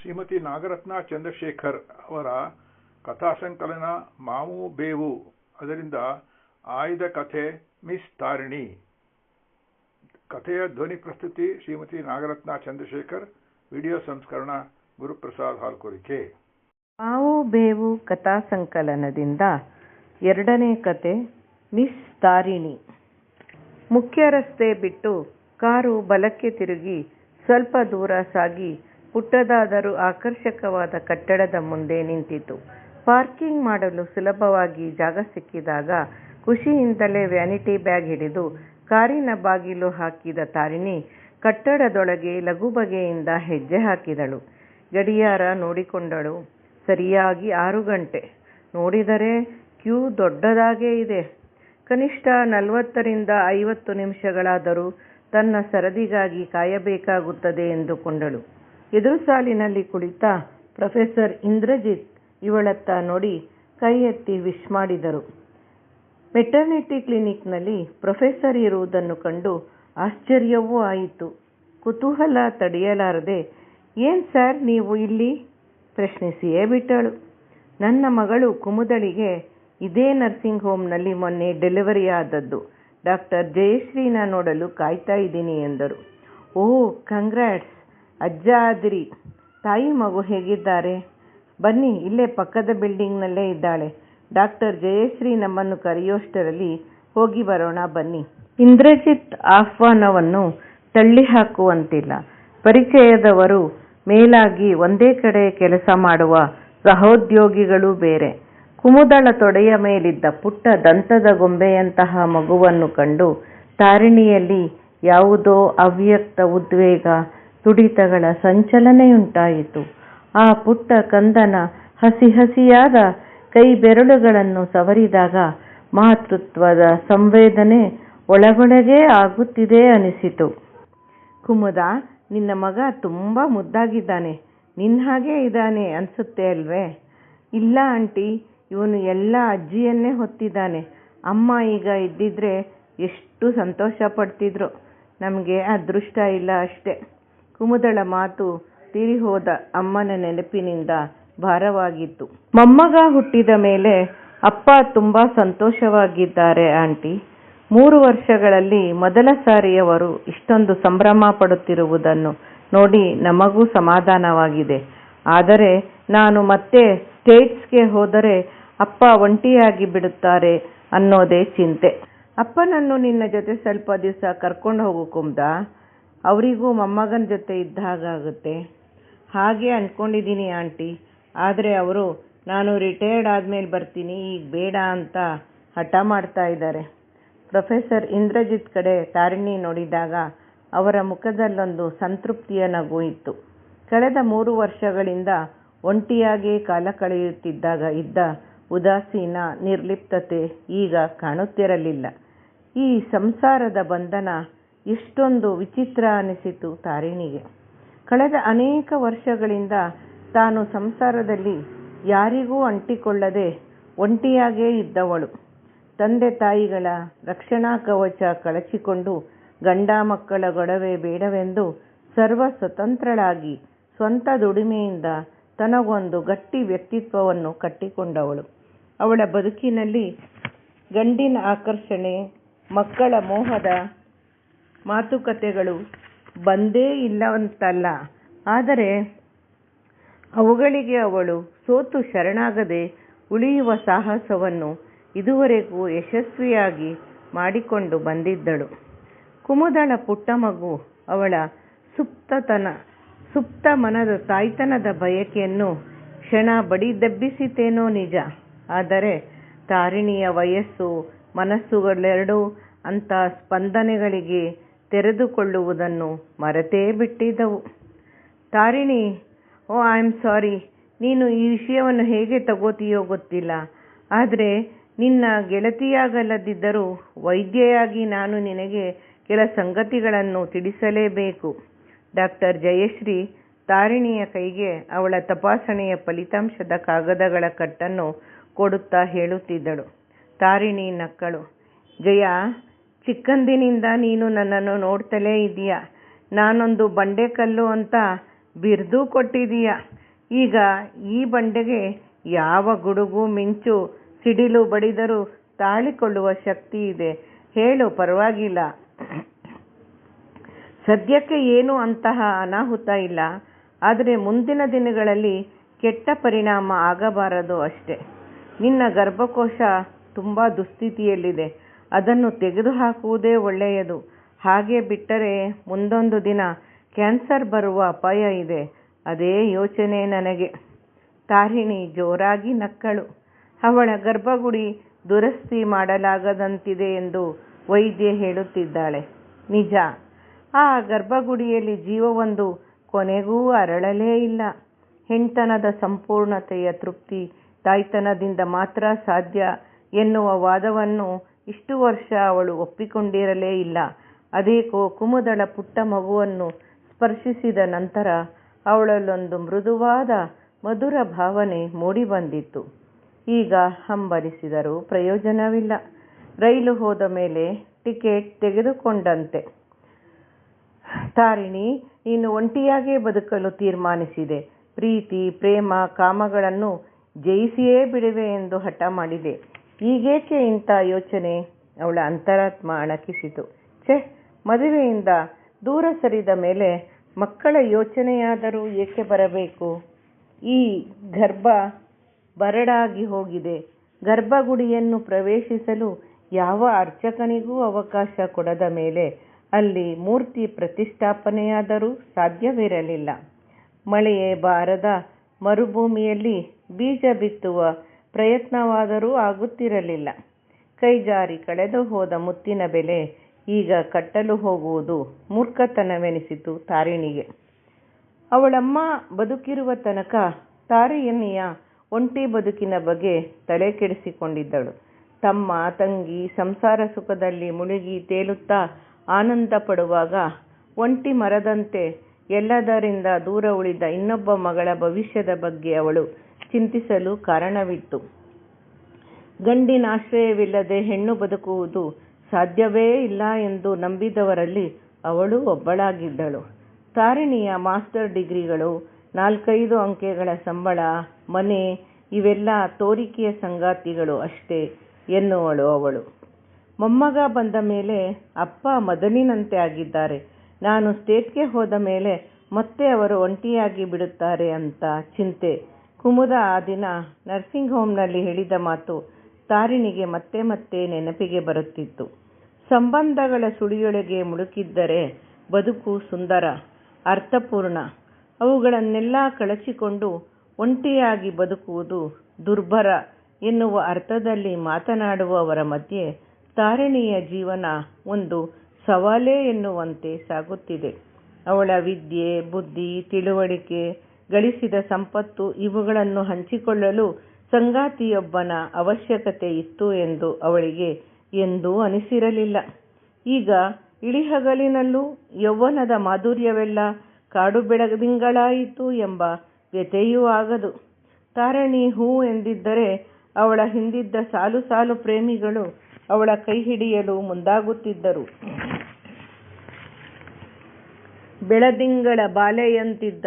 ಶ್ರೀಮತಿ ನಾಗರತ್ನ ಚಂದ್ರಶೇಖರ್ ಅವರ ಕಥಾಸಂಕಲನ ಮಾವು ಬೇವು. ಅದರಿಂದ ಆಯ್ದ ಕಥೆ ಮಿಸ್ ತಾರಿಣಿ. ಕಥೆಯ ಧ್ವನಿ ಪ್ರಸ್ತುತಿ ಶ್ರೀಮತಿ ನಾಗರತ್ನ ಚಂದ್ರಶೇಖರ್. ವಿಡಿಯೋ ಸಂಸ್ಕರಣ ಗುರುಪ್ರಸಾದ್ ಹಾಲ್ಕೋರಿಕೆ. ಮಾವು ಬೇವು ಕಥಾ ಸಂಕಲನದಿಂದ ಎರಡನೇ ಕತೆ ಮಿಸ್ ತಾರಿಣಿ. ಮುಖ್ಯ ರಸ್ತೆ ಬಿಟ್ಟು ಕಾರು ಬಲಕ್ಕೆ ತಿರುಗಿ ಸ್ವಲ್ಪ ದೂರ ಸಾಗಿ ಪುಟ್ಟದಾದರೂ ಆಕರ್ಷಕವಾದ ಕಟ್ಟಡದ ಮುಂದೆ ನಿಂತಿತು. ಪಾರ್ಕಿಂಗ್ ಮಾಡಲು ಸುಲಭವಾಗಿ ಜಾಗ ಸಿಕ್ಕಿದಾಗ ಖುಷಿಯಿಂದಲೇ ವ್ಯಾನಿಟಿ ಬ್ಯಾಗ್ ಹಿಡಿದು ಕಾರಿನ ಬಾಗಿಲು ಹಾಕಿದ ತಾರಿಣಿ ಕಟ್ಟಡದೊಳಗೆ ಲಗುಬಗೆಯಿಂದ ಹೆಜ್ಜೆ ಹಾಕಿದಳು. ಗಡಿಯಾರ ನೋಡಿಕೊಂಡಳು. ಸರಿಯಾಗಿ ಆರು ಗಂಟೆ. ನೋಡಿದರೆ ಕ್ಯೂ ದೊಡ್ಡದಾಗೇ ಇದೆ. ಕನಿಷ್ಠ ನಲವತ್ತರಿಂದ ಐವತ್ತು ನಿಮಿಷಗಳಾದರೂ ತನ್ನ ಸರದಿಗಾಗಿ ಕಾಯಬೇಕಾಗುತ್ತದೆ ಎಂದುಕೊಂಡಳು. ಎದುರು ಸಾಲಿನಲ್ಲಿ ಕುಳಿತ ಪ್ರೊಫೆಸರ್ ಇಂದ್ರಜಿತ್ ಇವಳತ್ತ ನೋಡಿ ಕೈ ಎತ್ತಿ ವಿಶ್ ಮಾಡಿದರು. ಮೆಟರ್ನಿಟಿ ಕ್ಲಿನಿಕ್ನಲ್ಲಿ ಪ್ರೊಫೆಸರ್ ಇರುವುದನ್ನು ಕಂಡು ಆಶ್ಚರ್ಯವೂ ಆಯಿತು. ಕುತೂಹಲ ತಡೆಯಲಾರದೆ, ಏನ್ ಸರ್ ನೀವು ಇಲ್ಲಿ? ಪ್ರಶ್ನಿಸಿಯೇ ಬಿಟ್ಟಳು. ನನ್ನ ಮಗಳು ಕುಮುದಳಿಗೆ ಇದೇ ನರ್ಸಿಂಗ್ ಹೋಮ್ನಲ್ಲಿ ಮೊನ್ನೆ ಡೆಲಿವರಿ ಆದದ್ದು ಡಾಕ್ಟರ್ ಜಯಶ್ರೀನ ನೋಡಲು ಕಾಯ್ತಾ ಇದ್ದೀನಿ ಎಂದರು. ಓಹ್ ಕಂಗ್ರಾಟ್ಸ್ ಅಜ್ಜ ಆದಿರಿ. ತಾಯಿ ಮಗು ಹೇಗಿದ್ದಾರೆ? ಬನ್ನಿ ಇಲ್ಲೇ ಪಕ್ಕದ ಬಿಲ್ಡಿಂಗ್ನಲ್ಲೇ ಇದ್ದಾಳೆ. ಡಾಕ್ಟರ್ ಜಯಶ್ರೀ ನಮ್ಮನ್ನು ಕರೆಯೋಷ್ಟರಲ್ಲಿ ಹೋಗಿ ಬರೋಣ ಬನ್ನಿ. ಇಂದ್ರಜಿತ್ ಆಹ್ವಾನವನ್ನು ತಳ್ಳಿಹಾಕುವಂತಿಲ್ಲ. ಪರಿಚಯದವರು ಮೇಲಾಗಿ ಒಂದೇ ಕಡೆ ಕೆಲಸ ಮಾಡುವ ಸಹೋದ್ಯೋಗಿಗಳು ಬೇರೆ. ಕುಮುದಳ ತೊಡೆಯ ಮೇಲಿದ್ದ ಪುಟ್ಟ ದಂತದ ಗೊಂಬೆಯಂತಹ ಮಗುವನ್ನು ಕಂಡು ತಾರಿಣಿಯಲ್ಲಿ ಯಾವುದೋ ಅವ್ಯಕ್ತ ಉದ್ವೇಗ, ತುಡಿತಗಳ ಸಂಚಲನೆಯುಂಟಾಯಿತು. ಆ ಪುಟ್ಟ ಕಂದನ ಹಸಿ ಹಸಿಯಾದ ಕೈ ಬೆರಳುಗಳನ್ನು ಸವರಿದಾಗ ಮಾತೃತ್ವದ ಸಂವೇದನೆ ಒಳಗೊಳಗೇ ಆಗುತ್ತಿದೆ ಅನಿಸಿತು. ಕುಮುದ, ನಿನ್ನ ಮಗ ತುಂಬಾ ಮುದ್ದಾಗಿದ್ದಾನೆ. ನಿನ್ನ ಹಾಗೆ ಇದ್ದಾನೆ ಅನ್ಸುತ್ತೆ ಅಲ್ವೇ? ಇಲ್ಲ ಆಂಟಿ, ಇವನು ಎಲ್ಲ ಅಜ್ಜಿಯನ್ನೇ ಹೊತ್ತಿದ್ದಾನೆ. ಅಮ್ಮ ಈಗ ಇದ್ದಿದ್ರೆ ಎಷ್ಟು ಸಂತೋಷ ಪಡ್ತಿದ್ರು ನಮಗೆ ಅದೃಷ್ಟ ಇಲ್ಲ ಅಷ್ಟೇ. ಕುಮುದಳ ಮಾತು ತೀರಿಹೋದ ಅಮ್ಮನ ನೆನಪಿನಿಂದ ಭಾರವಾಗಿತ್ತು. ಮೊಮ್ಮಗ ಹುಟ್ಟಿದ ಮೇಲೆ ಅಪ್ಪ ತುಂಬಾ ಸಂತೋಷವಾಗಿದ್ದಾರೆ ಆಂಟಿ. ಮೂರು ವರ್ಷಗಳಲ್ಲಿ ಮೊದಲ ಸಾರಿಯವರು ಇಷ್ಟೊಂದು ಸಂಭ್ರಮ ಪಡುತ್ತಿರುವುದನ್ನು ನೋಡಿ ನಮಗೂ ಸಮಾಧಾನವಾಗಿದೆ. ಆದರೆ ನಾನು ಮತ್ತೆ ಸ್ಟೇಟ್ಸ್ಗೆ ಹೋದರೆ ಅಪ್ಪ ಒಂಟಿಯಾಗಿ ಬಿಡುತ್ತಾರೆ ಅನ್ನೋದೇ ಚಿಂತೆ. ಅಪ್ಪನನ್ನು ನಿನ್ನ ಜೊತೆ ಸ್ವಲ್ಪ ದಿವಸ ಕರ್ಕೊಂಡು ಹೋಗು ಕುಮ್ದಾ. ಅವ್ರಿಗೂ ಮೊಮ್ಮಗನ ಜೊತೆ ಇದ್ದ ಹಾಗೆ ಅಂದ್ಕೊಂಡಿದ್ದೀನಿ ಆಂಟಿ. ಆದರೆ ಅವರು ನಾನು ರಿಟೈರ್ಡ್ ಆದಮೇಲೆ ಬರ್ತೀನಿ ಈಗ ಬೇಡ ಅಂತ ಹಠ ಮಾಡ್ತಾ ಇದ್ದಾರೆ. ಪ್ರೊಫೆಸರ್ ಇಂದ್ರಜಿತ್ ಕಡೆ ತಾರಿಣಿ ನೋಡಿದಾಗ ಅವರ ಮುಖದಲ್ಲೊಂದು ಸಂತೃಪ್ತಿಯ ನಗು ಇತ್ತು. ಕಳೆದ ಮೂರು ವರ್ಷಗಳಿಂದ ಒಂಟಿಯಾಗಿ ಕಾಲ ಕಳೆಯುತ್ತಿದ್ದಾಗ ಇದ್ದ ಉದಾಸೀನ, ನಿರ್ಲಿಪ್ತತೆ ಈಗ ಕಾಣುತ್ತಿರಲಿಲ್ಲ. ಈ ಸಂಸಾರದ ಬಂಧನ ಎಷ್ಟೊಂದು ವಿಚಿತ್ರ ಅನಿಸಿತು ತಾರಿಣಿಗೆ. ಕಳೆದ ಅನೇಕ ವರ್ಷಗಳಿಂದ ತಾನು ಸಂಸಾರದಲ್ಲಿ ಯಾರಿಗೂ ಅಂಟಿಕೊಳ್ಳದೆ ಒಂಟಿಯಾಗೇ ಇದ್ದವಳು. ತಂದೆ ತಾಯಿಗಳ ರಕ್ಷಣಾ ಕವಚ ಕಳಚಿಕೊಂಡು ಗಂಡ ಮಕ್ಕಳ ಗೊಡವೆ ಬೇಡವೆಂದು ಸರ್ವ ಸ್ವತಂತ್ರಳಾಗಿ ಸ್ವಂತ ದುಡಿಮೆಯಿಂದ ತನಗೊಂದು ಗಟ್ಟಿ ವ್ಯಕ್ತಿತ್ವವನ್ನು ಕಟ್ಟಿಕೊಂಡವಳು. ಅವಳ ಬದುಕಿನಲ್ಲಿ ಗಂಡಿನ ಆಕರ್ಷಣೆ, ಮಕ್ಕಳ ಮೋಹದ ಮಾತುಕತೆಗಳು ಬಂದೇ ಇಲ್ಲವಂತಲ್ಲ. ಆದರೆ ಅವುಗಳಿಗೆ ಅವಳು ಸೋತು ಶರಣಾಗದೆ ಉಳಿಯುವ ಸಾಹಸವನ್ನು ಇದುವರೆಗೂ ಯಶಸ್ವಿಯಾಗಿ ಮಾಡಿಕೊಂಡು ಬಂದಿದ್ದಳು. ಕುಮುದಳ ಪುಟ್ಟ ಮಗು ಅವಳ ಸುಪ್ತತನ ಸುಪ್ತ ಮನದ ತಾಯ್ತನದ ಬಯಕೆಯನ್ನು ಕ್ಷಣ ಬಡಿದೆಬ್ಬಿಸಿತೇನೋ ನಿಜ. ಆದರೆ ತಾರಿಣಿಯ ವಯಸ್ಸು, ಮನಸ್ಸುಗಳೆರಡೂ ಅಂಥ ಸ್ಪಂದನೆಗಳಿಗೆ ತೆರೆದುಕೊಳ್ಳುವುದನ್ನು ಮರೆತೇ ಬಿಟ್ಟಿದ್ದವು. ತಾರಿಣಿ ಓ ಐ ಆಮ್ ಸಾರಿ ನೀನು ಈ ವಿಷಯವನ್ನು ಹೇಗೆ ತಗೋತೀಯೋ ಗೊತ್ತಿಲ್ಲ. ಆದರೆ ನಿನ್ನ ಗೆಳತಿಯಾಗಲ್ಲದಿದ್ದರೂ ವೈದ್ಯೆಯಾಗಿ ನಾನು ನಿನಗೆ ಕೆಲ ಸಂಗತಿಗಳನ್ನು ತಿಳಿಸಲೇಬೇಕು. ಡಾಕ್ಟರ್ ಜಯಶ್ರೀ ತಾರಿಣಿಯ ಕೈಗೆ ಅವಳ ತಪಾಸಣೆಯ ಫಲಿತಾಂಶದ ಕಾಗದಗಳ ಕಟ್ಟನ್ನು ಕೊಡುತ್ತಾ ಹೇಳುತ್ತಿದ್ದಳು. ತಾರಿಣಿ ನಕ್ಕಳು. ಜಯಾ, ಚಿಕ್ಕಂದಿನಿಂದ ನೀನು ನನ್ನನ್ನು ನೋಡ್ತಲೇ ಇದೀಯ. ನಾನೊಂದು ಬಂಡೆಕಲ್ಲು ಅಂತ ಬಿರ್ದು ಕೊಟ್ಟಿದೀಯ. ಈಗ ಈ ಬಂಡೆಗೆ ಯಾವ ಗುಡುಗು ಮಿಂಚು ಸಿಡಿಲು ಬಡಿದರೂ ತಾಳಿಕೊಳ್ಳುವ ಶಕ್ತಿ ಇದೆ. ಹೇಳು, ಪರವಾಗಿಲ್ಲ. ಸದ್ಯಕ್ಕೆ ಏನು ಅಂತಹ ಅನಾಹುತ ಇಲ್ಲ. ಆದರೆ ಮುಂದಿನ ದಿನಗಳಲ್ಲಿ ಕೆಟ್ಟ ಪರಿಣಾಮ ಆಗಬಾರದು ಅಷ್ಟೆ. ನಿನ್ನ ಗರ್ಭಕೋಶ ತುಂಬ ದುಸ್ಥಿತಿಯಲ್ಲಿದೆ. ಅದನ್ನು ತೆಗೆದುಹಾಕುವುದೇ ಒಳ್ಳೆಯದು. ಹಾಗೆ ಬಿಟ್ಟರೆ ಮುಂದೊಂದು ದಿನ ಕ್ಯಾನ್ಸರ್ ಬರುವ ಅಪಾಯ ಇದೆ. ಅದೇ ಯೋಚನೆ ನನಗೆ. ತಾರಿಣಿ ಜೋರಾಗಿ ನಕ್ಕಳು. ಅವಳ ಗರ್ಭಗುಡಿ ದುರಸ್ತಿ ಮಾಡಲಾಗದಂತಿದೆ ಎಂದು ವೈದ್ಯೆ ಹೇಳುತ್ತಿದ್ದಾಳೆ. ನಿಜ. ಆ ಗರ್ಭಗುಡಿಯಲ್ಲಿ ಜೀವವೊಂದು ಕೊನೆಗೂ ಅರಳಲೇ ಇಲ್ಲ. ಹೆಣ್ತನದ ಸಂಪೂರ್ಣತೆಯ ತೃಪ್ತಿ ತಾಯ್ತನದಿಂದ ಮಾತ್ರ ಸಾಧ್ಯ ಎನ್ನುವ ವಾದವನ್ನು ಇಷ್ಟು ವರ್ಷ ಅವಳು ಒಪ್ಪಿಕೊಂಡಿರಲೇ ಇಲ್ಲ. ಅದೇಕೋ ಕುಮುದಳ ಪುಟ್ಟ ಮಗುವನ್ನು ಸ್ಪರ್ಶಿಸಿದ ನಂತರ ಅವಳಲ್ಲೊಂದು ಮೃದುವಾದ ಮಧುರ ಭಾವನೆ ಮೂಡಿಬಂದಿತ್ತು. ಈಗ ಹಂಬಲಿಸಿದರೂ ಪ್ರಯೋಜನವಿಲ್ಲ. ರೈಲು ಹೋದ ಮೇಲೆ ಟಿಕೆಟ್ ತೆಗೆದುಕೊಂಡಂತೆ. ತಾರಿಣಿ, ನೀನು ಒಂಟಿಯಾಗೇ ಬದುಕಲು ತೀರ್ಮಾನಿಸಿದೆ. ಪ್ರೀತಿ, ಪ್ರೇಮ, ಕಾಮಗಳನ್ನು ಜಯಿಸಿಯೇ ಬಿಡುವೆ ಎಂದು ಹಠ ಮಾಡಿದೆ. ಈಗೇಕೆ ಇಂಥ ಯೋಚನೆ? ಅವಳ ಅಂತರಾತ್ಮ ಅಣಕಿಸಿತು. ಛೆ, ಮದುವೆಯಿಂದ ದೂರ ಸರಿದ ಮೇಲೆ ಮಕ್ಕಳ ಯೋಚನೆಯಾದರೂ ಏಕೆ ಬರಬೇಕು? ಈ ಗರ್ಭ ಬರಡಾಗಿ ಹೋಗಿದೆ. ಗರ್ಭಗುಡಿಯನ್ನು ಪ್ರವೇಶಿಸಲು ಯಾವ ಅರ್ಚಕನಿಗೂ ಅವಕಾಶ ಕೊಡದ ಮೇಲೆ ಅಲ್ಲಿ ಮೂರ್ತಿ ಪ್ರತಿಷ್ಠಾಪನೆಯಾದರೂ ಸಾಧ್ಯವಿರಲಿಲ್ಲ. ಮಳೆಯೇ ಬಾರದ ಮರುಭೂಮಿಯಲ್ಲಿ ಬೀಜ ಬಿತ್ತುವ ಪ್ರಯತ್ನವಾದರೂ ಆಗುತ್ತಿರಲಿಲ್ಲ. ಕೈಜಾರಿ ಕಳೆದು ಹೋದ ಮುತ್ತಿನ ಬೆಲೆ ಈಗ ಕಟ್ಟಲು ಹೋಗುವುದು ಮೂರ್ಖತನವೆನಿಸಿತು ತಾರಿಣಿಗೆ. ಅವಳಮ್ಮ ಬದುಕಿರುವ ತನಕ ತಾರಿಣಿಯ ಒಂಟಿ ಬದುಕಿನ ಬಗ್ಗೆ ತಲೆ ಕೆಡಿಸಿಕೊಂಡಿದ್ದಳು. ತಮ್ಮ ತಂಗಿ ಸಂಸಾರ ಸುಖದಲ್ಲಿ ಮುಳುಗಿ ತೇಲುತ್ತಾ ಆನಂದ ಪಡುವಾಗ ಒಂಟಿ ಮರದಂತೆ ಎಲ್ಲದರಿಂದ ದೂರ ಉಳಿದ ಇನ್ನೊಬ್ಬ ಮಗಳ ಭವಿಷ್ಯದ ಬಗ್ಗೆ ಅವಳು ಚಿಂತಿಸಲು ಕಾರಣವಿತ್ತು. ಗಂಡಿನ ಆಶ್ರಯವಿಲ್ಲದೆ ಹೆಣ್ಣು ಬದುಕುವುದು ಸಾಧ್ಯವೇ ಇಲ್ಲ ಎಂದು ನಂಬಿದವರಲ್ಲಿ ಅವಳು ಒಬ್ಬಳಾಗಿದ್ದಳು. ತಾರಿಣಿಯ ಮಾಸ್ಟರ್ ಡಿಗ್ರಿಗಳು, ನಾಲ್ಕೈದು ಅಂಕೆಗಳ ಸಂಬಳ, ಮನೆ ಇವೆಲ್ಲ ತೋರಿಕೆಯ ಸಂಗಾತಿಗಳು ಅಷ್ಟೇ ಎನ್ನುವಳು ಅವಳು. ಮೊಮ್ಮಗ ಬಂದ ಮೇಲೆ ಅಪ್ಪ ಮದನಿನಂತೆ ಆಗಿದ್ದಾರೆ. ನಾನು ಸ್ಟೇಟ್ಗೆ ಹೋದ ಮೇಲೆ ಮತ್ತೆ ಅವರು ಒಂಟಿಯಾಗಿ ಬಿಡುತ್ತಾರೆ ಅಂತ ಚಿಂತೆ. ಕುಮುದ ಆ ದಿನ ನರ್ಸಿಂಗ್ ಹೋಮ್ನಲ್ಲಿ ಹೇಳಿದ ಮಾತು ತಾರಿಣಿಗೆ ಮತ್ತೆ ಮತ್ತೆ ನೆನಪಿಗೆ ಬರುತ್ತಿತ್ತು. ಸಂಬಂಧಗಳ ಸುಳಿಯೊಳಗೆ ಮುಳುಕಿದ್ದರೆ ಬದುಕು ಸುಂದರ, ಅರ್ಥಪೂರ್ಣ. ಅವುಗಳನ್ನೆಲ್ಲ ಕಳಚಿಕೊಂಡು ಒಂಟಿಯಾಗಿ ಬದುಕುವುದು ದುರ್ಭರ ಎನ್ನುವ ಅರ್ಥದಲ್ಲಿ ಮಾತನಾಡುವವರ ಮಧ್ಯೆ ತಾರಿಣಿಯ ಜೀವನ ಒಂದು ಸವಾಲೇ ಎನ್ನುವಂತೆ ಸಾಗುತ್ತಿದೆ. ಅವಳ ವಿದ್ಯೆ, ಬುದ್ಧಿ, ತಿಳುವಳಿಕೆ ಗಳಿಸಿದ ಸಂಪತ್ತು ಇವುಗಳನ್ನು ಹಂಚಿಕೊಳ್ಳಲು ಸಂಗಾತಿಯೊಬ್ಬನ ಅವಶ್ಯಕತೆ ಇತ್ತು ಎಂದು ಅವಳಿಗೆ ಎಂದೂ ಅನಿಸಿರಲಿಲ್ಲ. ಈಗ ಇಳಿಹಗಲಿನಲ್ಲೂ ಯೌವನದ ಮಾಧುರ್ಯವೆಲ್ಲ ಕಾಡು ಬೆಳದಿಂಗಳಾಯಿತು ಎಂಬ ವ್ಯಥೆಯೂ ಆಗದು. ತಾರಣಿ ಹೂ ಎಂದಿದ್ದರೆ ಅವಳ ಹಿಂದಿದ್ದ ಸಾಲು ಸಾಲು ಪ್ರೇಮಿಗಳು ಅವಳ ಕೈ ಹಿಡಿಯಲು ಮುಂದಾಗುತ್ತಿದ್ದರು. ಬೆಳದಿಂಗಳ ಬಾಲೆಯಂತಿದ್ದ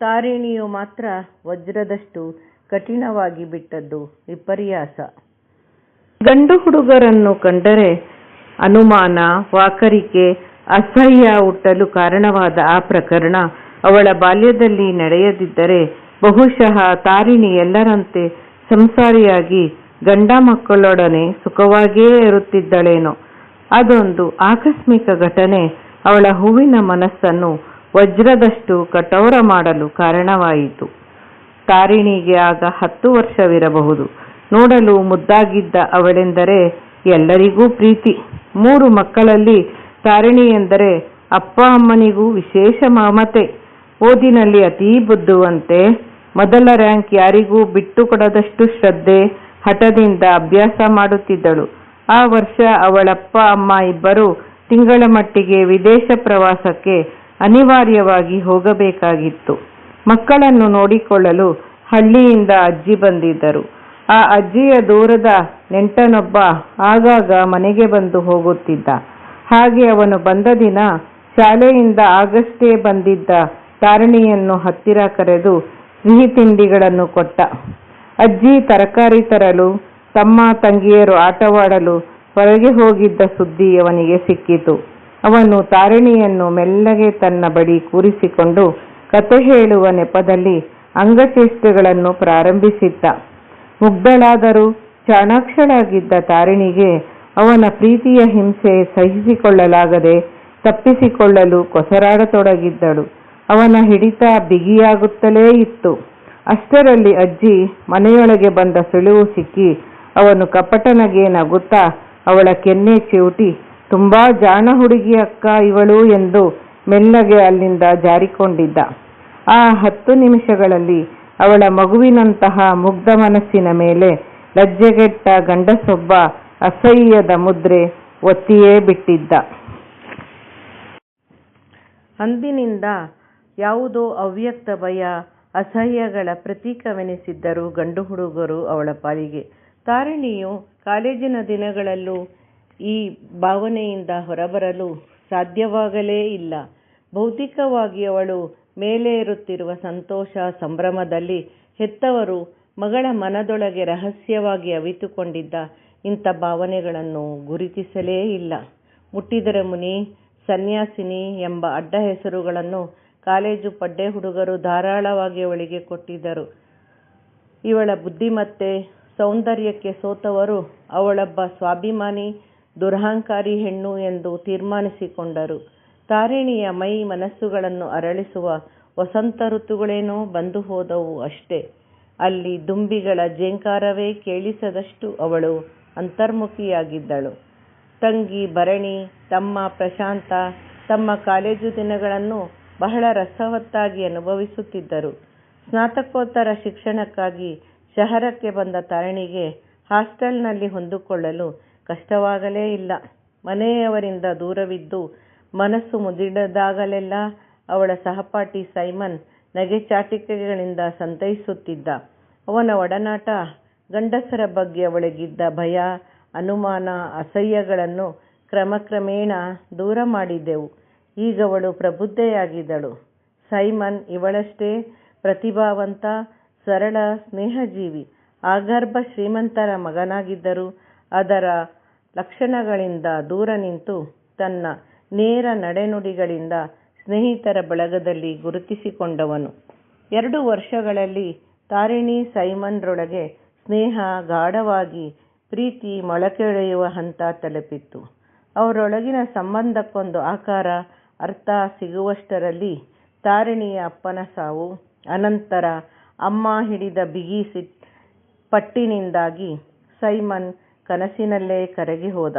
ತಾರಿಣಿಯು ಮಾತ್ರ ವಜ್ರದಷ್ಟು ಕಠಿಣವಾಗಿ ಬಿಟ್ಟದ್ದು ವಿಪರ್ಯಾಸ. ಗಂಡು ಹುಡುಗರನ್ನು ಕಂಡರೆ ಅನುಮಾನ, ವಾಕರಿಕೆ, ಅಸಹ್ಯ ಹುಟ್ಟಲು ಕಾರಣವಾದ ಆ ಪ್ರಕರಣ ಅವಳ ಬಾಲ್ಯದಲ್ಲಿ ನಡೆಯದಿದ್ದರೆ ಬಹುಶಃ ತಾರಿಣಿ ಎಲ್ಲರಂತೆ ಸಂಸಾರಿಯಾಗಿ ಗಂಡ ಮಕ್ಕಳೊಡನೆ ಸುಖವಾಗಿಯೇ ಇರುತ್ತಿದ್ದಳೇನೋ. ಅದೊಂದು ಆಕಸ್ಮಿಕ ಘಟನೆ ಅವಳ ಹೂವಿನ ಮನಸ್ಸನ್ನು ವಜ್ರದಷ್ಟು ಕಠೋರ ಮಾಡಲು ಕಾರಣವಾಯಿತು. ತಾರಿಣಿಗೆ ಆಗ ಹತ್ತು ವರ್ಷವಿರಬಹುದು. ನೋಡಲು ಮುದ್ದಾಗಿದ್ದ ಅವಳೆಂದರೆ ಎಲ್ಲರಿಗೂ ಪ್ರೀತಿ. ಮೂರು ಮಕ್ಕಳಲ್ಲಿ ತಾರಿಣಿ ಎಂದರೆ ಅಪ್ಪ ಅಮ್ಮನಿಗೂ ವಿಶೇಷ ಮಮತೆ. ಓದಿನಲ್ಲಿ ಅತೀ ಬುದ್ಧುವಂತೆ, ಮೊದಲ ರ್ಯಾಂಕ್ ಯಾರಿಗೂ ಬಿಟ್ಟು ಕೊಡದಷ್ಟು ಶ್ರದ್ಧೆ, ಹಠದಿಂದ ಅಭ್ಯಾಸ ಮಾಡುತ್ತಿದ್ದಳು. ಆ ವರ್ಷ ಅವಳಪ್ಪ ಅಮ್ಮ ಇಬ್ಬರು ತಿಂಗಳ ಮಟ್ಟಿಗೆ ವಿದೇಶ ಪ್ರವಾಸಕ್ಕೆ ಅನಿವಾರ್ಯವಾಗಿ ಹೋಗಬೇಕಾಗಿತ್ತು. ಮಕ್ಕಳನ್ನು ನೋಡಿಕೊಳ್ಳಲು ಹಳ್ಳಿಯಿಂದ ಅಜ್ಜಿ ಬಂದಿದ್ದರು. ಆ ಅಜ್ಜಿಯ ದೂರದ ನೆಂಟನೊಬ್ಬ ಆಗಾಗ ಮನೆಗೆ ಬಂದು ಹೋಗುತ್ತಿದ್ದ. ಹಾಗೆ ಅವನು ಬಂದ ದಿನ ಶಾಲೆಯಿಂದ ಆಗಷ್ಟೇ ಬಂದಿದ್ದ ತಾರಣಿಯನ್ನು ಹತ್ತಿರ ಕರೆದು ಸಿಹಿ ತಿಂಡಿಗಳನ್ನು ಕೊಟ್ಟ. ಅಜ್ಜಿ ತರಕಾರಿ ತರಲು, ತಮ್ಮ ತಂಗಿಯರು ಆಟವಾಡಲು ಹೊರಗೆ ಹೋಗಿದ್ದ ಸುದ್ದಿ ಅವನಿಗೆ ಸಿಕ್ಕಿತು. ಅವನು ತಾರಿಣಿಯನ್ನು ಮೆಲ್ಲಗೆ ತನ್ನ ಬಳಿ ಕೂರಿಸಿಕೊಂಡು ಕತೆ ಹೇಳುವ ನೆಪದಲ್ಲಿ ಅಂಗಚೇಷ್ಟೆಗಳನ್ನು ಪ್ರಾರಂಭಿಸಿದ್ದ. ಮುಗ್ಧಳಾದರೂ ಚಾಣಾಕ್ಷಳಾಗಿದ್ದ ತಾರಿಣಿಗೆ ಅವನ ಪ್ರೀತಿಯ ಹಿಂಸೆ ಸಹಿಸಿಕೊಳ್ಳಲಾಗದೆ ತಪ್ಪಿಸಿಕೊಳ್ಳಲು ಕೊಸರಾಡತೊಡಗಿದ್ದಳು. ಅವನ ಹಿಡಿತ ಬಿಗಿಯಾಗುತ್ತಲೇ ಇತ್ತು. ಅಷ್ಟರಲ್ಲಿ ಅಜ್ಜಿ ಮನೆಯೊಳಗೆ ಬಂದ ಸುಳಿವು ಸಿಕ್ಕಿ ಅವನು ಕಪಟನಗೆ ನಗುತ್ತಾ ಅವಳ ಕೆನ್ನೆ ಚಿವುಟಿ ತುಂಬಾ ಜಾಣ ಹುಡುಗಿ ಅಕ್ಕ ಇವಳು ಎಂದು ಮೆಲ್ಲಗೆ ಅಲ್ಲಿಂದ ಜಾರಿಕೊಂಡಿದ್ದ. ಆ ಹತ್ತು ನಿಮಿಷಗಳಲ್ಲಿ ಅವಳ ಮಗುವಿನಂತಹ ಮುಗ್ಧ ಮನಸ್ಸಿನ ಮೇಲೆ ಲಜ್ಜೆಗೆಟ್ಟ ಗಂಡಸೊಬ್ಬ ಅಸಹ್ಯದ ಮುದ್ರೆ ಒತ್ತಿಯೇ ಬಿಟ್ಟಿದ್ದ. ಅಂದಿನಿಂದ ಯಾವುದೋ ಅವ್ಯಕ್ತ ಭಯ, ಅಸಹ್ಯಗಳ ಪ್ರತೀಕವೆನಿಸಿದ್ದರು ಗಂಡು ಹುಡುಗರು ಅವಳ ಪಾಲಿಗೆ. ತಾರಿಣಿಯು ಕಾಲೇಜಿನ ದಿನಗಳಲ್ಲೂ ಈ ಭಾವನೆಯಿಂದ ಹೊರಬರಲು ಸಾಧ್ಯವಾಗಲೇ ಇಲ್ಲ. ಭೌತಿಕವಾಗಿ ಅವಳು ಮೇಲೇರುತ್ತಿರುವ ಸಂತೋಷ ಸಂಭ್ರಮದಲ್ಲಿ ಹೆತ್ತವರು ಮಗಳ ಮನದೊಳಗೆ ರಹಸ್ಯವಾಗಿ ಅವಿತುಕೊಂಡಿದ್ದ ಇಂಥ ಭಾವನೆಗಳನ್ನು ಗುರುತಿಸಲೇ ಇಲ್ಲ. ಮುಟ್ಟಿದರೆ ಮುನಿ, ಸನ್ಯಾಸಿನಿ ಎಂಬ ಅಡ್ಡ ಹೆಸರುಗಳನ್ನು ಕಾಲೇಜು ಪಡ್ಡೆ ಹುಡುಗರು ಧಾರಾಳವಾಗಿ ಅವಳಿಗೆ ಕೊಟ್ಟಿದ್ದರು. ಇವಳ ಬುದ್ಧಿಮತ್ತೆ, ಸೌಂದರ್ಯಕ್ಕೆ ಸೋತವರು ಅವಳೊಬ್ಬ ಸ್ವಾಭಿಮಾನಿ ದುರಹಂಕಾರಿ ಹೆಣ್ಣು ಎಂದು ತೀರ್ಮಾನಿಸಿಕೊಂಡರು. ತಾರಿಣಿಯ ಮೈ ಮನಸ್ಸುಗಳನ್ನು ಅರಳಿಸುವ ವಸಂತ ಋತುಗಳೇನೋ ಬಂದು ಹೋದವು ಅಷ್ಟೇ. ಅಲ್ಲಿ ದುಂಬಿಗಳ ಜೇಂಕಾರವೇ ಕೇಳಿಸದಷ್ಟು ಅವಳು ಅಂತರ್ಮುಖಿಯಾಗಿದ್ದಳು. ತಂಗಿ ಭರಣಿ, ತಮ್ಮ ಪ್ರಶಾಂತ, ತಮ್ಮ ಕಾಲೇಜು ದಿನಗಳನ್ನು ಬಹಳ ರಸವತ್ತಾಗಿ ಅನುಭವಿಸುತ್ತಿದ್ದರು. ಸ್ನಾತಕೋತ್ತರ ಶಿಕ್ಷಣಕ್ಕಾಗಿ ಶಹರಕ್ಕೆ ಬಂದ ತಾರಿಣಿಗೆ ಹಾಸ್ಟೆಲ್ನಲ್ಲಿ ಹೊಂದಿಕೊಳ್ಳಲು ಕಷ್ಟವಾಗಲೇ ಇಲ್ಲ. ಮನೆಯವರಿಂದ ದೂರವಿದ್ದು ಮನಸ್ಸು ಮುದಿಡದಾಗಲೆಲ್ಲ ಅವಳ ಸಹಪಾಠಿ ಸೈಮನ್ ನಗೆಚಾಟಿಕೆಗಳಿಂದ ಸಂತೈಸುತ್ತಿದ್ದ. ಅವನ ಒಡನಾಟ ಗಂಡಸರ ಬಗ್ಗೆ ಅವಳಿಗಿದ್ದ ಭಯ, ಅನುಮಾನ, ಅಸಹ್ಯಗಳನ್ನು ಕ್ರಮಕ್ರಮೇಣ ದೂರ ಮಾಡಿದೆವು. ಈಗವಳು ಪ್ರಬುದ್ಧೆಯಾಗಿದ್ದಳು. ಸೈಮನ್ ಇವಳಷ್ಟೇ ಪ್ರತಿಭಾವಂತ, ಸರಳ, ಸ್ನೇಹಜೀವಿ. ಆಗರ್ಭ ಶ್ರೀಮಂತರ ಮಗನಾಗಿದ್ದರು ಅದರ ಲಕ್ಷಣಗಳಿಂದ ದೂರ ನಿಂತು ತನ್ನ ನೇರ ನಡೆನುಡಿಗಳಿಂದ ಸ್ನೇಹಿತರ ಬಳಗದಲ್ಲಿ ಗುರುತಿಸಿಕೊಂಡವನು. ಎರಡು ವರ್ಷಗಳಲ್ಲಿ ತಾರಿಣಿ ಸೈಮನ್ರೊಳಗೆ ಸ್ನೇಹ ಗಾಢವಾಗಿ ಪ್ರೀತಿ ಮೊಳಕೆಯೊಡೆಯುವ ಹಂತ ತಲುಪಿತ್ತು. ಅವರೊಳಗಿನ ಸಂಬಂಧಕ್ಕೊಂದು ಆಕಾರ, ಅರ್ಥ ಸಿಗುವಷ್ಟರಲ್ಲಿ ತಾರಿಣಿಯ ಅಪ್ಪನ ಸಾವು, ಅನಂತರ ಅಮ್ಮ ಹಿಡಿದ ಬಿಗಿ ಪಟ್ಟಿನಿಂದಾಗಿ ಸೈಮನ್ ಕನಸಿನಲ್ಲೇ ಕರಗಿ ಹೋದ.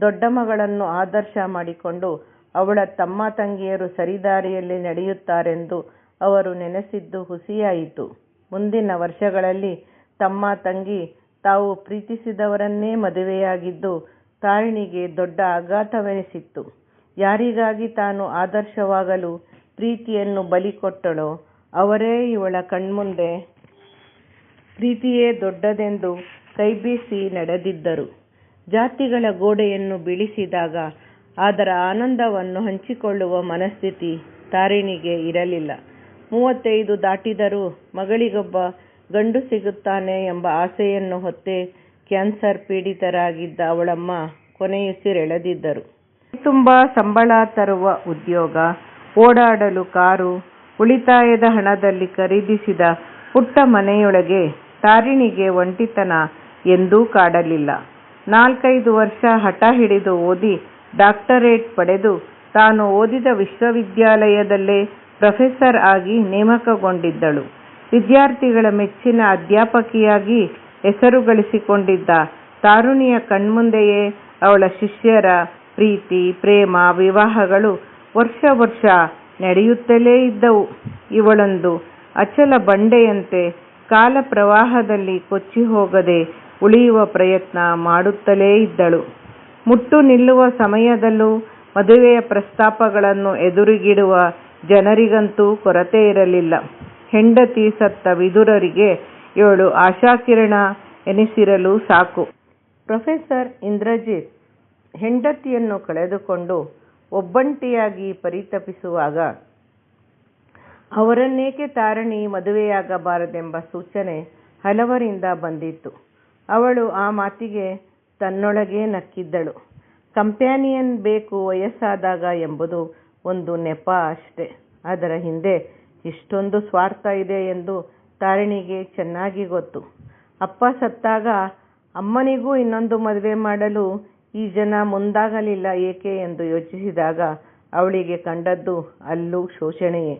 ದೊಡ್ಡ ಮಗಳನ್ನು ಆದರ್ಶ ಮಾಡಿಕೊಂಡು ಅವಳ ತಮ್ಮ ತಂಗಿಯರು ಸರಿದಾರಿಯಲ್ಲಿ ನಡೆಯುತ್ತಾರೆಂದು ಅವರು ನೆನೆಸಿದ್ದು ಹುಸಿಯಾಯಿತು. ಮುಂದಿನ ವರ್ಷಗಳಲ್ಲಿ ತಮ್ಮ ತಂಗಿ ತಾವು ಪ್ರೀತಿಸಿದವರನ್ನೇ ಮದುವೆಯಾಗಿದ್ದು ತಾರಿಣಿಗೆ ದೊಡ್ಡ ಆಘಾತವೆನಿಸಿತ್ತು. ಯಾರಿಗಾಗಿ ತಾನು ಆದರ್ಶವಾಗಲು ಪ್ರೀತಿಯನ್ನು ಬಲಿ ಕೊಟ್ಟಳೋ ಅವರೇ ಇವಳ ಕಣ್ಮುಂದೆ. ಪ್ರೀತಿಯೇ ದೊಡ್ಡದೆಂದು ಕೈಬೀಸಿ ನಡೆದಿದ್ದರು. ಜಾತಿಗಳ ಗೋಡೆಯನ್ನು ಬೀಳಿಸಿದಾಗ ಅದರ ಆನಂದವನ್ನು ಹಂಚಿಕೊಳ್ಳುವ ಮನಸ್ಥಿತಿ ತಾರಿಣಿಗೆ ಇರಲಿಲ್ಲ. ಮೂವತ್ತೈದು ದಾಟಿದರೂ ಮಗಳಿಗೊಬ್ಬ ಗಂಡು ಸಿಗುತ್ತಾನೆ ಎಂಬ ಆಸೆಯನ್ನು ಹೊತ್ತೇ ಕ್ಯಾನ್ಸರ್ ಪೀಡಿತರಾಗಿದ್ದ ಅವಳಮ್ಮ ಕೊನೆಯುಸಿರೆಳೆದಿದ್ದರು. ತುಂಬ ಸಂಬಳ ತರುವ ಉದ್ಯೋಗ, ಓಡಾಡಲು ಕಾರು, ಉಳಿತಾಯದ ಹಣದಲ್ಲಿ ಖರೀದಿಸಿದ ಪುಟ್ಟ ಮನೆಯೊಳಗೆ ತಾರಿಣಿಗೆ ಒಂಟಿತನ ಎಂದೂ ಕಾಡಲಿಲ್ಲ. ನಾಲ್ಕೈದು ವರ್ಷ ಹಠ ಹಿಡಿದು ಓದಿ ಡಾಕ್ಟರೇಟ್ ಪಡೆದು ತಾನು ಓದಿದ ವಿಶ್ವವಿದ್ಯಾಲಯದಲ್ಲೇ ಪ್ರೊಫೆಸರ್ ಆಗಿ ನೇಮಕಗೊಂಡಿದ್ದಳು. ವಿದ್ಯಾರ್ಥಿಗಳ ಮೆಚ್ಚಿನ ಅಧ್ಯಾಪಕಿಯಾಗಿ ಹೆಸರು ಗಳಿಸಿಕೊಂಡಿದ್ದ ತಾರುಣಿಯ ಕಣ್ಮುಂದೆಯೇ ಅವಳ ಶಿಷ್ಯರ ಪ್ರೀತಿ, ಪ್ರೇಮ, ವಿವಾಹಗಳು ವರ್ಷ ವರ್ಷ ನಡೆಯುತ್ತಲೇ ಇದ್ದವು. ಇವಳೊಂದು ಅಚಲ ಬಂಡೆಯಂತೆ ಕಾಲ ಪ್ರವಾಹದಲ್ಲಿ ಕೊಚ್ಚಿ ಹೋಗದೆ ಉಳಿಯುವ ಪ್ರಯತ್ನ ಮಾಡುತ್ತಲೇ ಇದ್ದಳು. ಮುಟ್ಟು ನಿಲ್ಲುವ ಸಮಯದಲ್ಲೂ ಮದುವೆಯ ಪ್ರಸ್ತಾಪಗಳನ್ನು ಎದುರಿಗಿಡುವ ಜನರಿಗಂತೂ ಕೊರತೆ ಇರಲಿಲ್ಲ. ಹೆಂಡತಿ ಸತ್ತ ವಿದುರರಿಗೆ ಇವಳು ಆಶಾಕಿರಣ ಎನಿಸಿರಲು ಸಾಕು. ಪ್ರೊಫೆಸರ್ ಇಂದ್ರಜಿತ್ ಹೆಂಡತಿಯನ್ನು ಕಳೆದುಕೊಂಡು ಒಬ್ಬಂಟಿಯಾಗಿ ಪರಿತಪಿಸುವಾಗ ಅವರನ್ನೇಕೆ ತಾರಣಿ ಮದುವೆಯಾಗಬಾರದೆಂಬ ಸೂಚನೆ ಹಲವರಿಂದ ಬಂದಿತ್ತು. ಅವಳು ಆ ಮಾತಿಗೆ ತನ್ನೊಳಗೇ ನಕ್ಕಿದ್ದಳು. ಕಂಪ್ಯಾನಿಯನ್ ಬೇಕು ವಯಸ್ಸಾದಾಗ ಎಂಬುದು ಒಂದು ನೆಪ ಅಷ್ಟೆ. ಅದರ ಹಿಂದೆ ಇಷ್ಟೊಂದು ಸ್ವಾರ್ಥ ಇದೆ ಎಂದು ತಾರಿಣಿಗೆ ಚೆನ್ನಾಗಿ ಗೊತ್ತು. ಅಪ್ಪ ಸತ್ತಾಗ ಅಮ್ಮನಿಗೂ ಇನ್ನೊಂದು ಮದುವೆ ಮಾಡಲು ಈ ಜನ ಮುಂದಾಗಲಿಲ್ಲ ಏಕೆ ಎಂದು ಯೋಚಿಸಿದಾಗ ಅವಳಿಗೆ ಕಂಡದ್ದು ಅಲ್ಲೂ ಶೋಷಣೆಯೇ.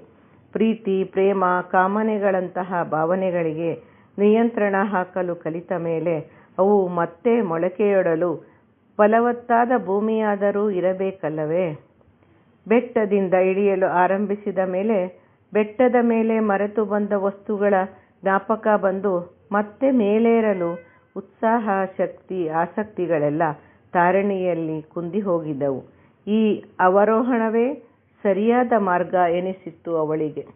ಪ್ರೀತಿ, ಪ್ರೇಮ, ಕಾಮನೆಗಳಂತಹ ಭಾವನೆಗಳಿಗೆ ನಿಯಂತ್ರಣ ಹಾಕಲು ಕಲಿತ ಮೇಲೆ ಅವು ಮತ್ತೆ ಮೊಳಕೆಯೊಡಲು ಫಲವತ್ತಾದ ಭೂಮಿಯಾದರೂ ಇರಬೇಕಲ್ಲವೇ? ಬೆಟ್ಟದಿಂದ ಇಳಿಯಲು ಆರಂಭಿಸಿದ ಮೇಲೆ ಬೆಟ್ಟದ ಮೇಲೆ ಮರೆತು ಬಂದ ವಸ್ತುಗಳ ಜ್ಞಾಪಕ ಬಂದು ಮತ್ತೆ ಮೇಲೇರಲು ಉತ್ಸಾಹ, ಶಕ್ತಿ, ಆಸಕ್ತಿಗಳೆಲ್ಲ ತಾರಣಿಯಲ್ಲಿ ಕುಂದಿ ಹೋಗಿದ್ದವು. ಈ ಅವರೋಹಣವೇ ಸರಿಯಾದ ಮಾರ್ಗ ಎನಿಸಿತ್ತು ಅವಳಿಗೆ.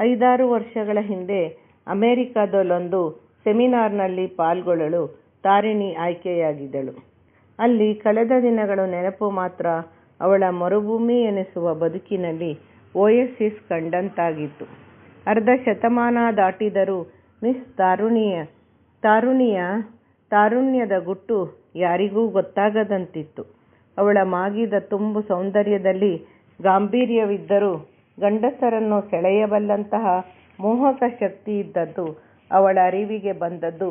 ಐದಾರು ವರ್ಷಗಳ ಹಿಂದೆ ಅಮೆರಿಕದಲ್ಲೊಂದು ಸೆಮಿನಾರ್ನಲ್ಲಿ ಪಾಲ್ಗೊಳ್ಳಲು ತಾರಿಣಿ ಆಯ್ಕೆಯಾಗಿದ್ದಳು. ಅಲ್ಲಿ ಕಳೆದ ದಿನಗಳು ನೆನಪು ಮಾತ್ರ ಅವಳ ಮರುಭೂಮಿ ಎನಿಸುವ ಬದುಕಿನಲ್ಲಿ ಓಯಸಿಸ್ ಕಂಡಂತಾಗಿತ್ತು. ಅರ್ಧ ಶತಮಾನ ದಾಟಿದರೂ ಮಿಸ್ ತಾರುಣಿಯ ತಾರುಣಿಯ, ತಾರುಣ್ಯದ ಗುಟ್ಟು ಯಾರಿಗೂ ಗೊತ್ತಾಗದಂತಿತ್ತು. ಅವಳ ಮಾಗಿದ ತುಂಬು ಸೌಂದರ್ಯದಲ್ಲಿ ಗಾಂಭೀರ್ಯವಿದ್ದರೂ ಗಂಡಸರನ್ನು ಸೆಳೆಯಬಲ್ಲಂತಹ ಮೋಹಕ ಶಕ್ತಿ ಇದ್ದದ್ದು ಅವಳ ಅರಿವಿಗೆ ಬಂದದ್ದು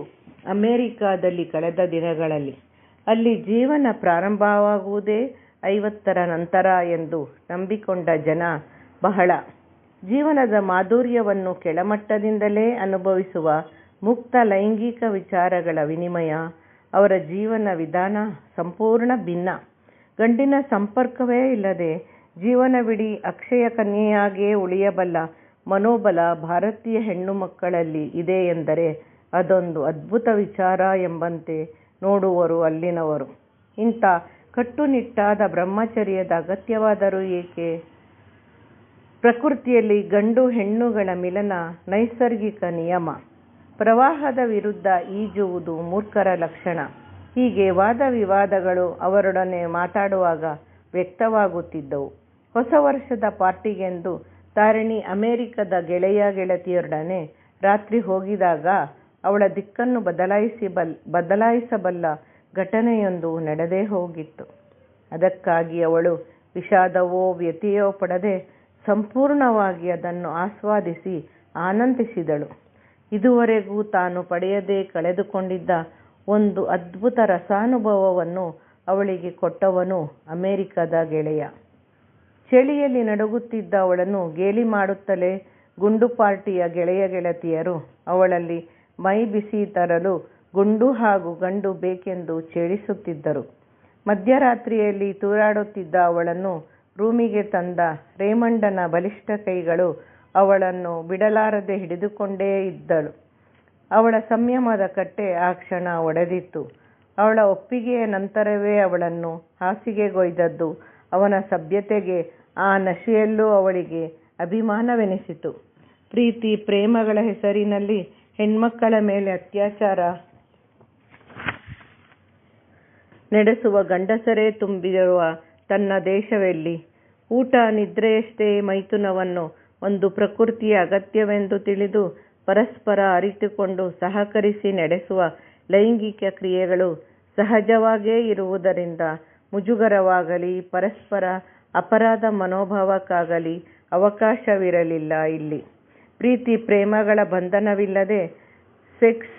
ಅಮೆರಿಕಾದಲ್ಲಿ ಕಳೆದ ದಿನಗಳಲ್ಲಿ. ಅಲ್ಲಿ ಜೀವನ ಪ್ರಾರಂಭವಾಗುವುದೇ ಐವತ್ತರ ನಂತರ ಎಂದು ನಂಬಿಕೊಂಡ ಜನ ಬಹಳ. ಜೀವನದ ಮಾಧುರ್ಯವನ್ನು ಕೆಳಮಟ್ಟದಿಂದಲೇ ಅನುಭವಿಸುವ ಮುಕ್ತ ಲೈಂಗಿಕ ವಿಚಾರಗಳ ವಿನಿಮಯ ಅವರ ಜೀವನ ವಿಧಾನ ಸಂಪೂರ್ಣ ಭಿನ್ನ. ಗಂಡಿನ ಸಂಪರ್ಕವೇ ಇಲ್ಲದೆ ಜೀವನವಿಡೀ ಅಕ್ಷಯ ಕನ್ಯೆಯಾಗಿಯೇ ಉಳಿಯಬಲ್ಲ ಮನೋಬಲ ಭಾರತೀಯ ಹೆಣ್ಣು ಮಕ್ಕಳಲ್ಲಿ ಇದೆ ಎಂದರೆ ಅದೊಂದು ಅದ್ಭುತ ವಿಚಾರ ಎಂಬಂತೆ ನೋಡುವರು ಅಲ್ಲಿನವರು. ಇಂಥ ಕಟ್ಟುನಿಟ್ಟಾದ ಬ್ರಹ್ಮಚರ್ಯದ ಅಗತ್ಯವಾದರೂ ಏಕೆ? ಪ್ರಕೃತಿಯಲ್ಲಿ ಗಂಡು ಹೆಣ್ಣುಗಳ ಮಿಲನ ನೈಸರ್ಗಿಕ ನಿಯಮ. ಪ್ರವಾಹದ ವಿರುದ್ಧ ಈಜುವುದು ಮೂರ್ಖರ ಲಕ್ಷಣ. ಹೀಗೆ ವಾದ ವಿವಾದಗಳು ಅವರೊಡನೆ ಮಾತಾಡುವಾಗ ವ್ಯಕ್ತವಾಗುತ್ತಿದ್ದವು. ಹೊಸ ವರ್ಷದ ಪಾರ್ಟಿಗೆಂದು ತಾರಿಣಿ ಅಮೆರಿಕದ ಗೆಳೆಯ ಗೆಳತಿಯರೊಡನೆ ರಾತ್ರಿ ಹೋಗಿದಾಗ ಅವಳ ದಿಕ್ಕನ್ನು ಬದಲಾಯಿಸಬಲ್ ಬದಲಾಯಿಸಬಲ್ಲ ಘಟನೆಯೊಂದು ನಡೆದೇ ಹೋಗಿತ್ತು. ಅದಕ್ಕಾಗಿ ಅವಳು ವಿಷಾದವೋ ವ್ಯತಿಯೋ ಪಡದೆ ಸಂಪೂರ್ಣವಾಗಿ ಅದನ್ನು ಆಸ್ವಾದಿಸಿ ಆನಂದಿಸಿದಳು. ಇದುವರೆಗೂ ತಾನು ಪಡೆಯದೇ ಕಳೆದುಕೊಂಡಿದ್ದ ಒಂದು ಅದ್ಭುತ ರಸಾನುಭವವನ್ನು ಅವಳಿಗೆ ಕೊಟ್ಟವನು ಅಮೆರಿಕದ ಗೆಳೆಯ. ಚಳಿಯಲ್ಲಿ ನಡುಗುತ್ತಿದ್ದ ಅವಳನ್ನು ಗೇಲಿ ಮಾಡುತ್ತಲೇ ಗುಂಡು ಪಾರ್ಟಿಯ ಗೆಳೆಯ ಗೆಳತಿಯರು ಅವಳಲ್ಲಿ ಮೈ ಬಿಸಿ ತರಲು ಗುಂಡು ಹಾಗೂ ಗಂಡು ಬೇಕೆಂದು ಚೇಳಿಸುತ್ತಿದ್ದರು ಮಧ್ಯರಾತ್ರಿಯಲ್ಲಿ ತೂರಾಡುತ್ತಿದ್ದ ಅವಳನ್ನು ರೂಮಿಗೆ ತಂದ ರೇಮಂಡನ ಬಲಿಷ್ಠ ಕೈಗಳು ಅವಳನ್ನು ಬಿಡಲಾರದೆ ಹಿಡಿದುಕೊಂಡೇ ಇದ್ದಳು. ಅವಳ ಸಂಯಮದ ಕಟ್ಟೆ ಆ ಕ್ಷಣ ಒಡೆದಿತ್ತು. ಅವಳ ಒಪ್ಪಿಗೆಯ ನಂತರವೇ ಅವಳನ್ನು ಹಾಸಿಗೆಗೊಯ್ದದ್ದು. ಅವನ ಸಭ್ಯತೆಗೆ ಆ ನಶೆಯಲ್ಲೂ ಅವಳಿಗೆ ಅಭಿಮಾನವೆನಿಸಿತು. ಪ್ರೀತಿ ಪ್ರೇಮಗಳ ಹೆಸರಿನಲ್ಲಿ ಹೆಣ್ಮಕ್ಕಳ ಮೇಲೆ ಅತ್ಯಾಚಾರ ನಡೆಸುವ ಗಂಡಸರೇ ತುಂಬಿರುವ ತನ್ನ ದೇಶವೆಲ್ಲಿ? ಊಟ ನಿದ್ರೆಯಷ್ಟೇ ಮೈಥುನವನ್ನು ಒಂದು ಪ್ರಕೃತಿಯ ಅಗತ್ಯವೆಂದು ತಿಳಿದು ಪರಸ್ಪರ ಅರಿತುಕೊಂಡು ಸಹಕರಿಸಿ ನಡೆಸುವ ಲೈಂಗಿಕ ಕ್ರಿಯೆಗಳು ಸಹಜವಾಗೇ ಇರುವುದರಿಂದ ಮುಜುಗರವಾಗಲಿ, ಪರಸ್ಪರ ಅಪರಾಧ ಮನೋಭಾವಕ್ಕಾಗಲಿ ಅವಕಾಶವಿರಲಿಲ್ಲ ಇಲ್ಲಿ. ಪ್ರೀತಿ ಪ್ರೇಮಗಳ ಬಂಧನವಿಲ್ಲದೆ ಸೆಕ್ಸ್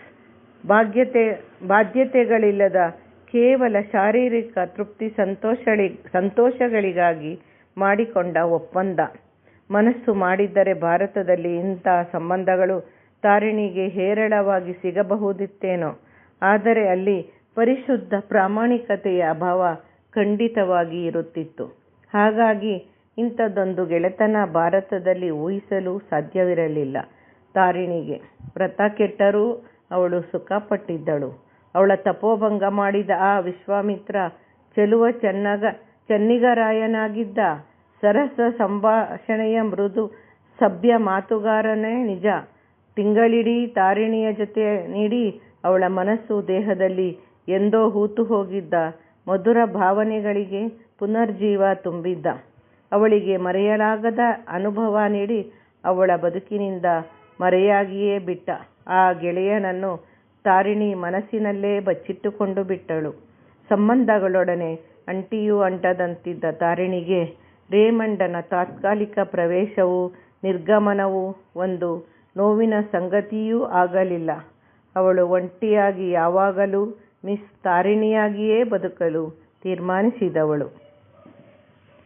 ಬಾಧ್ಯತೆಗಳಿಲ್ಲದ ಕೇವಲ ಶಾರೀರಿಕ ತೃಪ್ತಿ ಸಂತೋಷಗಳಿಗಾಗಿ ಮಾಡಿಕೊಂಡ ಒಪ್ಪಂದ. ಮನಸ್ಸು ಮಾಡಿದ್ದರೆ ಭಾರತದಲ್ಲಿ ಇಂಥ ಸಂಬಂಧಗಳು ತಾರಿಣಿಗೆ ಹೇರಳವಾಗಿ ಸಿಗಬಹುದಿತ್ತೇನೋ. ಆದರೆ ಅಲ್ಲಿ ಪರಿಶುದ್ಧ ಪ್ರಾಮಾಣಿಕತೆಯ ಅಭಾವ ಖಂಡಿತವಾಗಿ ಇರುತ್ತಿತ್ತು. ಹಾಗಾಗಿ ಇಂಥದ್ದೊಂದು ಗೆಳೆತನ ಭಾರತದಲ್ಲಿ ಊಹಿಸಲು ಸಾಧ್ಯವಿರಲಿಲ್ಲ. ತಾರಿಣಿಗೆ ವ್ರತ ಕೆಟ್ಟರೂ ಅವಳು ಸುಖಪಟ್ಟಿದ್ದಳು. ಅವಳ ತಪೋಭಂಗ ಮಾಡಿದ ಆ ವಿಶ್ವಾಮಿತ್ರ ಚೆಲುವ ಚೆನ್ನಗ, ಚೆನ್ನಿಗರಾಯನಾಗಿದ್ದ ಸರಸ ಸಂಭಾಷಣೆಯ ಮೃದು ಸಭ್ಯ ಮಾತುಗಾರನೇ ನಿಜ. ತಿಂಗಳಿಡೀ ತಾರಿಣಿಯ ಜೊತೆ ನೀಡಿ ಅವಳ ಮನಸ್ಸು ದೇಹದಲ್ಲಿ ಎಂದೋ ಹೂತು ಹೋಗಿದ್ದ ಮಧುರ ಭಾವನೆಗಳಿಗೆ ಪುನರ್ಜೀವ ತುಂಬಿದ್ದ. ಅವಳಿಗೆ ಮರೆಯಲಾಗದ ಅನುಭವ ನೀಡಿ ಅವಳ ಬದುಕಿನಿಂದ ಮರೆಯಾಗಿಯೇ ಬಿಟ್ಟ. ಆ ಗೆಳೆಯನನ್ನು ತಾರಿಣಿ ಮನಸ್ಸಿನಲ್ಲೇ ಬಚ್ಚಿಟ್ಟುಕೊಂಡು ಬಿಟ್ಟಳು. ಸಂಬಂಧಗಳೊಡನೆ ಅಂಟಿಯೂ ಅಂಟದಂತಿದ್ದ ತಾರಿಣಿಗೆ ರೇಮಂಡನ ತಾತ್ಕಾಲಿಕ ಪ್ರವೇಶವೂ ನಿರ್ಗಮನವೂ ಒಂದು ನೋವಿನ ಸಂಗತಿಯೂ ಆಗಲಿಲ್ಲ. ಅವಳು ಒಂಟಿಯಾಗಿ ಯಾವಾಗಲೂ ಮಿಸ್ ತಾರಿಣಿಯಾಗಿಯೇ ಬದುಕಲು ತೀರ್ಮಾನಿಸಿದವಳು.